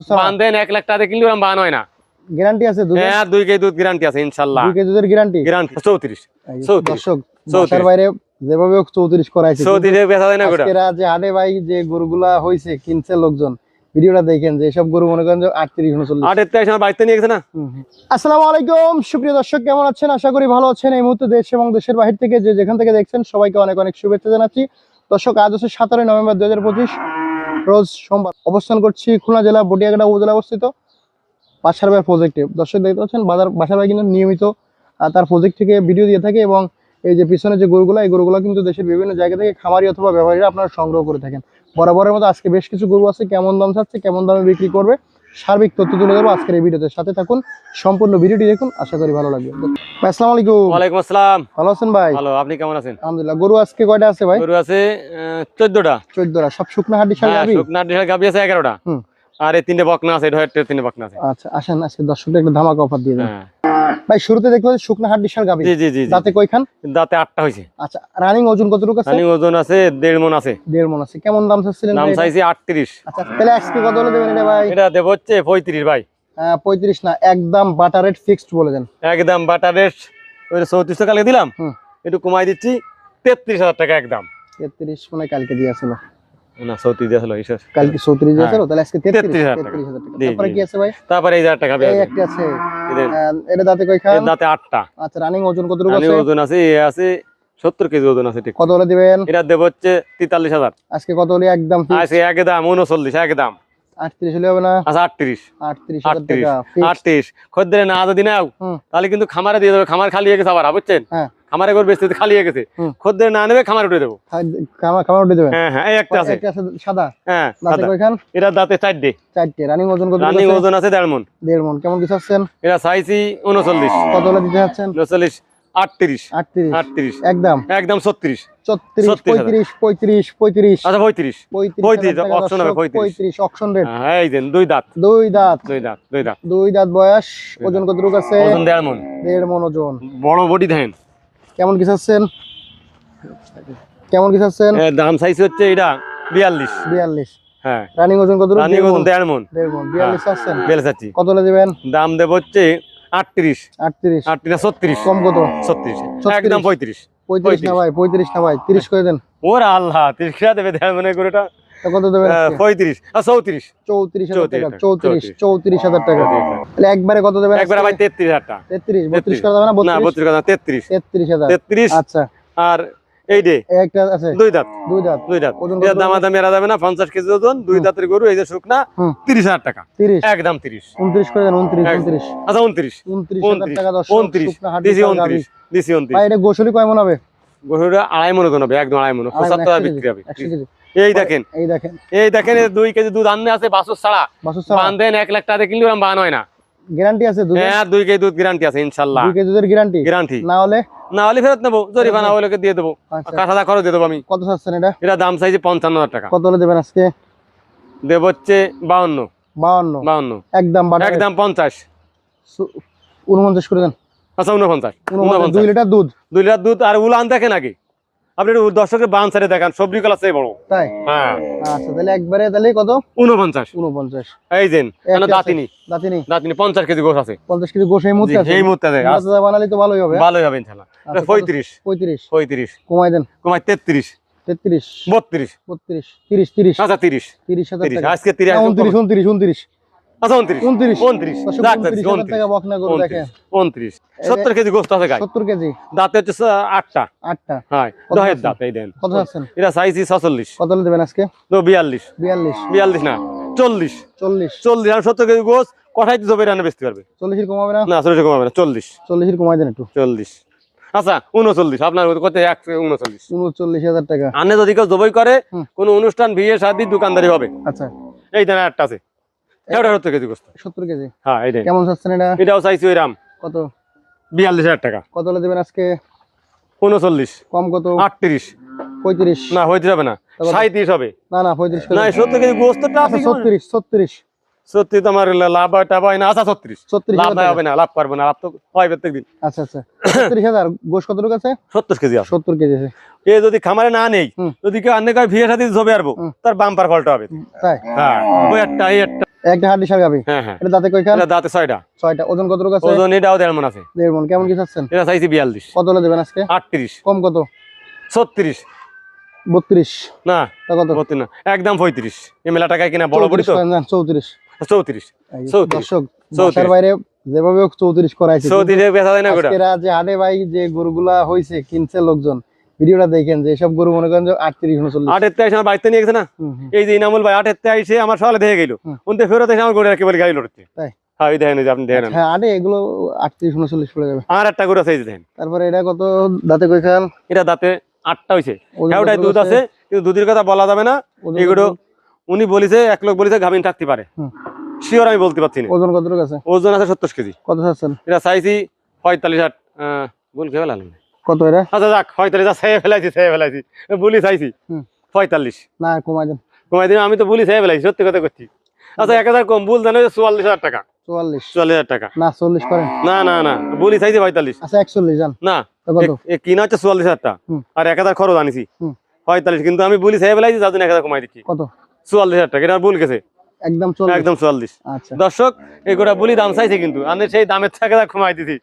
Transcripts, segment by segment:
বান দেন এক লাখ টাকা কিনলে ওরকম বান হয় না। গ্যারান্টি আছে দুধ হ্যাঁ দুই কেজি দুধ গ্যারান্টি আছে ইনশাল্লাহ। দুই কেজি দুধের গ্যারান্টি? গ্যারান্টি চৌত্রিশ চৌত্রিশ। দর্শক চৌত্রিশ। বাইরে যেভাবে চৌত্রিশ করাইছে। যে হাটে ভাই যে গরুগুলা হয়েছে কিনছে লোকজন ভিডিওটা দেখেন যে সব গরু মনে করেন আটত্রিশ উনচল্লিশ। বাড়িতে নিয়ে গেছে না? আসসালামু আলাইকুম সুপ্রিয় দর্শক কেমন আছেন? আশা করি ভালো আছেন। এই মুহূর্তে দেশ এবং দেশের বাহির থেকে যে যেখান থেকে দেখছেন সবাইকে অনেক অনেক শুভেচ্ছা জানাচ্ছি। দর্শক আজ হচ্ছে সতেরোই নভেম্বর দুই হাজার পঁচিশ। রোজ সোমবার অবস্থান করছি খুলনা জেলা বটিয়াঘাটা উপজেলা অবস্থিত। বাসার ভাই প্রজেক্টে দর্শক দেখতে পাচ্ছেন, বাজার বাসার ভাই কিন্তু নিয়মিত তার প্রজেক্ট থেকে ভিডিও দিয়ে থাকে এবং এই যে পিছনে যে গরুগুলো, এই গরুগুলো কিন্তু দেশের বিভিন্ন জায়গা থেকে খামারি অথবা ব্যবহারীরা আপনারা সংগ্রহ করে থাকেন। বরাবরের মতো আজকে বেশ কিছু গরু আছে, কেমন দাম চাচ্ছে, কেমন দামে বিক্রি করবে সার্বিক তথ্য তুলে দেবো আজকের এই ভিডিওতে। সাথে থাকুন সম্পূর্ণ ভিডিওটি দেখুন আশা করি ভালো লাগবে। আসসালাম আসসালামু আলাইকুম। ওয়ালাইকুম আসসালাম। ভালো আছেন ভাই? ভালো আপনি কেমন আছেন? আলহামদুলিল্লাহ। গরু আজকে কয়টা আছে ভাই? গরু আছে চোদ্দটা। চোদ্দটা। সব শুকনা হাড্ডি সার হ্যাঁ শুকনা হাড়ি ডিশের গাবি আছে এগারোটা। হুম। আর এই তিনটে বকনা আছে ঢয়ের তিনটে বকনা আছে। আচ্ছা আসেন আজকে দর্শকদের একটা ধামাকা অফার দিয়ে দেন। হ্যাঁ। ভাই শুরুতে দেখতে পাচ্ছি শুকনো গাবি জি জি। দাঁতে কয়খান? দাঁতে আটটা হয়েছে। আচ্ছা রানিং ওজন কতটুকু আছে? রানিং ওজন আছে দেড় মন আছে। দেড় মন আছে। কেমন দাম চাচ্ছিলেন দাম? চাইছি আটত্রিশ। আচ্ছা তাহলে আজকে কত হলে দেবেন এটা ভাই? এটা দেবো হচ্ছে পঁয়ত্রিশ ভাই। আহ, পঁয়ত্রিশ না একদম বাটার রেট ফিক্সড বলে দেন। একদম বাটারের ওই চৌত্রিশশো কালকে দিলাম। একটু কমাই দিচ্ছি তেত্রিশ হাজার টাকা একদম। তেত্রিশ মানে কালকে দিয়ে আসলো। না ঈশ্বর কালকে হ্যাঁ। তাহলে আজকে 33,000 টাকা। তারপরে কি আছে ভাই? তারপরে এই হাজার টাকা এই পেয়ে আছে। এটা দাঁতে কয়খান? দাঁতে আটটা। আচ্ছা রানিং ওজন কতটুকু আছে? ওজন আছে এ আছে সত্তর কেজি ওজন আছে ঠিক। কত হলে দিবেন? এটা দেবো হচ্ছে তেতাল্লিশ হাজার। আজকে কত হলে একদম হলে হবে না? আচ্ছা টাকা খদ্দের না তাহলে কিন্তু খামারে দিয়ে দেবে খামার খালি হয়ে গেছে আবার বুঝছেন? হ্যাঁ। খামারে করে বেচতে খালি হয়ে গেছে। খদ্দের না নেবে খামার উঠে দেবো। খামার খামা উঠে দেবেন হ্যাঁ হ্যাঁ এই একটা আছে। সাদা? হ্যাঁ এটা দাঁতে চারটে। চারটে। রানিং ওজন কত রানিং ওজন আছে দেড় মন। দেড় মন। কেমন কিছু আছেন এটা চাইছি উনচল্লিশ কত হলে দিতে যাচ্ছেন উনচল্লিশ আটত্রিশ। আটত্রিশ। আটত্রিশ। একদম? একদম ছত্রিশ। ছত্রিশ পঁয়ত্রিশ পঁয়ত্রিশ পঁয়ত্রিশ। আচ্ছা পঁয়ত্রিশ। হবে অপশন রেট হ্যাঁ এই দেন দুই দাঁত। দুই দাঁত। দুই দাঁত দুই দাঁত। দুই দাঁত বয়স। ওজন আছে? ওজন দেড় মন। দেড় মন ওজন। বড় বডি দেন কেমন কিছু আছেন কেমন কিছু আছেন দাম চাইছে হচ্ছে এটা বিয়াল্লিশ। বিয়াল্লিশ। হ্যাঁ। রানিং ওজন কতটুকু? রানিং ওজন দেড় মন। দেড় মন। বিয়াল্লিশ আছেন বেলে চাচ্ছি। কত দিবেন? দাম দেবো হচ্ছে আটত্রিশ। আটত্রিশ। আটত্রিশ ছত্রিশ। কম কত? ছত্রিশ। একদম পঁয়ত্রিশ। পঁয়ত্রিশ না ভাই পঁয়ত্রিশ না ভাই তিরিশ করে দেন। ওর আল্লাহ তিরিশ দেবে দেড় মনে করে এটা তা কত দেবেন? পঁয়ত্রিশ। আর চৌত্রিশ। চৌত্রিশ হাজার টাকা চৌত্রিশ, চৌত্রিশ হাজার টাকা। তাহলে একবারে কত দেবেন একবার ভাই তেত্রিশ হাজার টাকা। তেত্রিশ বত্রিশ তেত্রিশ। করে না না বত্রিশ? বত্রিশ তেত্রিশ। তেত্রিশ হাজার। তেত্রিশ। আচ্ছা। আর এই ডে একটা আছে। দুই দাঁত। দুই দাঁত। দুই দাঁত। এর কত দামা এরা যাবে না পঞ্চাশ কেজি ওজন দুই দাঁতের গরু এই যে শুকনা হুম। তিরিশ হাজার টাকা। তিরিশ। একদম তিরিশ। উনত্রিশ করে দেন আচ্ছা টাকা দিছি দিছি ভাই এটা গোসলি কয় মন হবে? গরুটা আড়াই মনে হবে একদম আড়াই মনে। বিক্রি হবে। এই দেখেন। এই দেখেন। এই দেখেন দুই কেজি দুধ আনতে আছে বাসুর ছাড়া। বাসুর ছাড়া। এক লাখ টাকা কিনলে ওরকম বান হয় না। গ্যারান্টি আছে হ্যাঁ দুই কেজি দুধ গ্যারান্টি আছে ইনশাল্লাহ। দুই কেজি দুধের গ্যারান্টি? গ্যারান্টি। না হলে? না হলে ফেরত নেব জরিমানা ওই লোকে দিয়ে দেবো। আচ্ছা। কাঠাদা খরচ দিয়ে দেবো আমি। কত চাচ্ছেন এটা? এটা দাম চাইছি পঞ্চান্ন হাজার টাকা। কত হলে দেবেন আজকে? দেব হচ্ছে বাউন্ন। বাউন্ন। বাউন্ন। একদম একদম পঞ্চাশ। উনপঞ্চাশ করে দেন। আচ্ছা উনপঞ্চাশ দুই লিটার দুধ? দুই লিটার দুধ আর উলান দেখেন আগে। আপনি দর্শকের বান সাইডে দেখান সবজি কলা চেয়ে বড়। তাই? হ্যাঁ। আচ্ছা তাহলে একবারে তাহলে কত? উনপঞ্চাশ উনপঞ্চাশ এই দেন আছে। দাঁতিনি। দাঁতিনি? দাঁতিনি পঞ্চাশ কেজি গোস আছে। পঞ্চাশ কেজি গোস এই মুহূর্তে আছে? এই মুহূর্তে আছে। তো বানালে তো ভালোই হবে। ভালোই হবে আচ্ছা, কত? পঁয়ত্রিশ। পঁয়ত্রিশ। পঁয়ত্রিশ। কমাই দেন। কমায় তেত্রিশ। তেত্রিশ। বত্রিশ। বত্রিশ। তিরিশ তিরিশ। আচ্ছা তিরিশ। তিরিশ হাজার তিরিশ টাকা। আজকে তিরিশ না, উনত্রিশ উনত্রিশ উনত্রিশ। আচ্ছা উনত্রিশ। উনত্রিশ। উনত্রিশ। উনত্রিশ যাক, হাজার টাকা বকনা করে দেখেন। উনত্রিশ। সত্তর কেজি গোস্ত আছে গাই। সত্তর কেজি। দাঁতে হচ্ছে আটটা। আটটা। হ্যাঁ। দহের দাঁত এই দেন। কত আছেন এটা সাইজ ছচল্লিশ। কত দেবেন আজকে? তো বিয়াল্লিশ। বিয়াল্লিশ। বিয়াল্লিশ না চল্লিশ। চল্লিশ। চল্লিশ আর সত্তর কেজি গোস কঠাই দিতে রান্না বেচতে পারবে? চল্লিশের কমাবে না? কমাবে না চল্লিশ। চল্লিশের কমাই দেন একটু। চল্লিশ। আচ্ছা উনচল্লিশ। আপনার কত এক উনচল্লিশ। উনচল্লিশ হাজার টাকা। আনে যদি কেউ জবই করে। কোনো অনুষ্ঠান বিয়ে শাদি দোকানদারি হবে। আচ্ছা। এই দেন একটা আছে। এটা কেজি গোস্ত সত্তর কেজি? হ্যাঁ এই কেমন চাচ্ছেন এটা? এটাও চাইছি ওই কত? বিয়াল্লিশ হাজার টাকা। কত হলে দেবেন আজকে? উনচল্লিশ। কম কত? আটত্রিশ। পঁয়ত্রিশ। না হইতে হবে না। তারপর- সাঁত্রিশ হবে। না না পঁয়ত্রিশ করে না দেন। সত্তর কেজি গোস্তটা আচ্ছা ছত্রিশ ছত্রিশ। সত্যি তো লাভ হয় না আচ্ছা ছত্রিশ। ছত্রিশ লাভ হাজার নাই টাকা। হবে না লাভ করবে না লাভ তো হয় প্রত্যেক দিন। আচ্ছা আচ্ছা। ছত্রিশ হাজার। গোস কতটুকু আছে? সত্তর কেজি সত্তর কেজি আছে। এ যদি খামারে না নেই যদি কেউ সাথে জবে আরবো তার বাম্পার ফলটা হবে। তাই? হ্যাঁ ওই একটা এই একটা গাবি। হ্যাঁ হ্যাঁ। এটা দাঁতে কয়খান? এটা দাঁতে ছয়টা। ছয়টা। ওজন কত আছে? ওজন এটাও দেড় মন আছে। দেড় মন কেমন কি চাচ্ছেন? এটা চাইছি বিয়াল্লিশ। কত হলে দেবেন আজকে? আটত্রিশ। কম কত? ছত্রিশ। বত্রিশ। না তা কত? বত্রিশ না। একদম মেলা টাকায় কিনা বড় বড়ি তো। চৌত্রিশ চৌত্রিশ। চৌত্রিশ। দর্শক বাসার বাইরে যেভাবে চৌত্রিশ বেচা যায় না গোটা। যে হাটে ভাই যে গরুগুলা হয়েছে কিনছে লোকজন ভিডিওটা দেখেন যে এসব গরু মনে করেন যে আটত্রিশ উনচল্লিশ। আটের তেইশ আমার বাড়িতে নিয়ে গেছে না। এই যে ইনামুল ভাই আটের তেইশে আমার সকালে দেখে গেল। উনতে ফেরত এসে আমার গরু একেবারে গাড়ি লড়ছে। তাই? হ্যাঁ ওই দেখেন যে আপনি দেখেন। হ্যাঁ আটে এগুলো আটত্রিশ উনচল্লিশ পড়ে যাবে। আর একটা গরু আছে এই দেখেন। তারপরে এটা কত দাঁতে কয়খান এটা দাঁতে আটটা হয়েছে হ্যাঁ ওটাই দুধ আছে? কিন্তু দুধের কথা বলা যাবে না। এগুলো উনি বলেছে এক লোক বলেছে গাভিন থাকতে পারে। শিওর আমি বলতে পারছি না। ওজন আছে? ওজন আছে সত্তর কেজি। কত এটা চাইছি পঁয়তাল্লিশ ভুল খেয়ে কত আচ্ছা যাক পঁয়তাল্লিশ সেয়ে ফেলাইছি সেয়ে ফেলাইছি। বলি চাইছি। পঁয়তাল্লিশ। না কমাই দেন। কমাই দিন আমি তো বলি সেয়ে ফেলাইছি সত্যি কথা করছি আচ্ছা এক হাজার কম ভুল জানো চুয়াল্লিশ হাজার টাকা। চুয়াল্লিশ। চুয়াল্লিশ হাজার টাকা। না চল্লিশ করেন। না না না বলি চাইছি পঁয়তাল্লিশ। আচ্ছা একচল্লিশ যান। না কিনা হচ্ছে চুয়াল্লিশ হাজার টাকা আর এক হাজার খরচ আনিছি। পঁয়তাল্লিশ কিন্তু আমি বলি সেয়ে ফেলাইছি জন্য এক হাজার কমাই দিচ্ছি। কত? চুয়াল্লিশ হাজার টাকা এটা ভুল গেছে। একদম একদম চুয়াল্লিশ। আচ্ছা। দর্শক এই গোটা বলি দাম চাইছে কিন্তু আমি সেই দামের থেকে কমাই দিছি।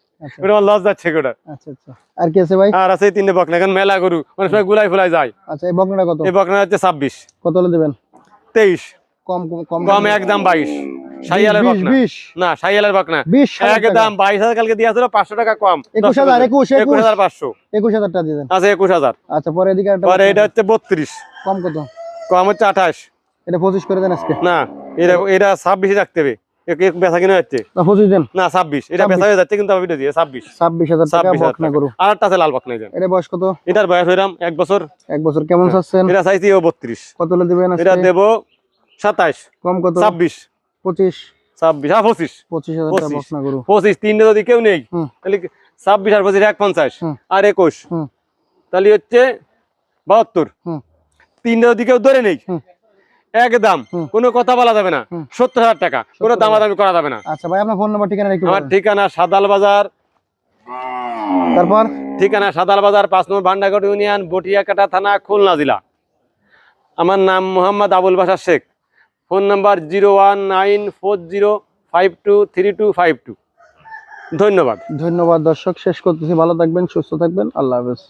ওটা লস যাচ্ছে আচ্ছা আচ্ছা। আর কি আছে ভাই? আর আছে তিনটে বকনা এখন মেলা গরু সময় গুলাই ফুলাই যায়। আচ্ছা এই বকনাটা কত? এই বকনা হচ্ছে ছাব্বিশ। কত হলে দেবেন? কম একদম বকনা। না বকনা। একদম কালকে দিয়ে টাকা কম। দিয়ে দেন। আচ্ছা পরে এদিকে পরে এটা হচ্ছে বত্রিশ। কম কত? কম হচ্ছে আঠাশ। এটা পঁচিশ করে দেন আজকে। না এটা এটা ছাব্বিশে রাখতে হবে। বেচা কিনা হচ্ছে না পঁচিশ ছাব্বিশ। এটা বেচা হয়ে যাচ্ছে কিন্তু আমি দিয়ে ছাব্বিশ। ছাব্বিশ হাজার ছাব্বিশ হাজার বকনা টাকা। গরু। আর একটা আছে লাল বকনা এই এটা বয়স কত? এটার বয়স হইলাম এক বছর। এক বছর। কেমন চাচ্ছেন? এটা চাইছি ও বত্রিশ। কত হলে এটা আজকে সাতাইশ। কম কত? ছাব্বিশ। পঁচিশ। ছাব্বিশ। পঁচিশ। পঁচিশ হাজার পঁচিশ। বকনা গরু। পঁচিশ তিনটে যদি কেউ নেই তাহলে ছাব্বিশ আর পঁচিশ এক পঞ্চাশ। আর একুশ। তাহলে হচ্ছে বাহাত্তর। তিনটে যদি কেউ ধরে নেই হুম। এক দাম হুম। কোনো কথা বলা যাবে না। সত্তর হাজার টাকা। কোনো 70,000 দামাদামি করা যাবে না। আচ্ছা ভাই আপনার ফোন নাম্বার ঠিকানা আমার ঠিকানা সাদাল বাজার। তারপর? ঠিকানা সাদাল বাজার পাঁচ নম্বর ভান্ডাগড় ইউনিয়ন বটিয়াকাটা থানা খুলনা জেলা। আমার নাম Mohammad Abul Basar Sheikh. Phone number zero one nine four zero five two three two five two. ধন্যবাদ। ধন্যবাদ দর্শক শেষ করতেছি। ভালো থাকবেন সুস্থ থাকবেন। আল্লাহ হাফেজ।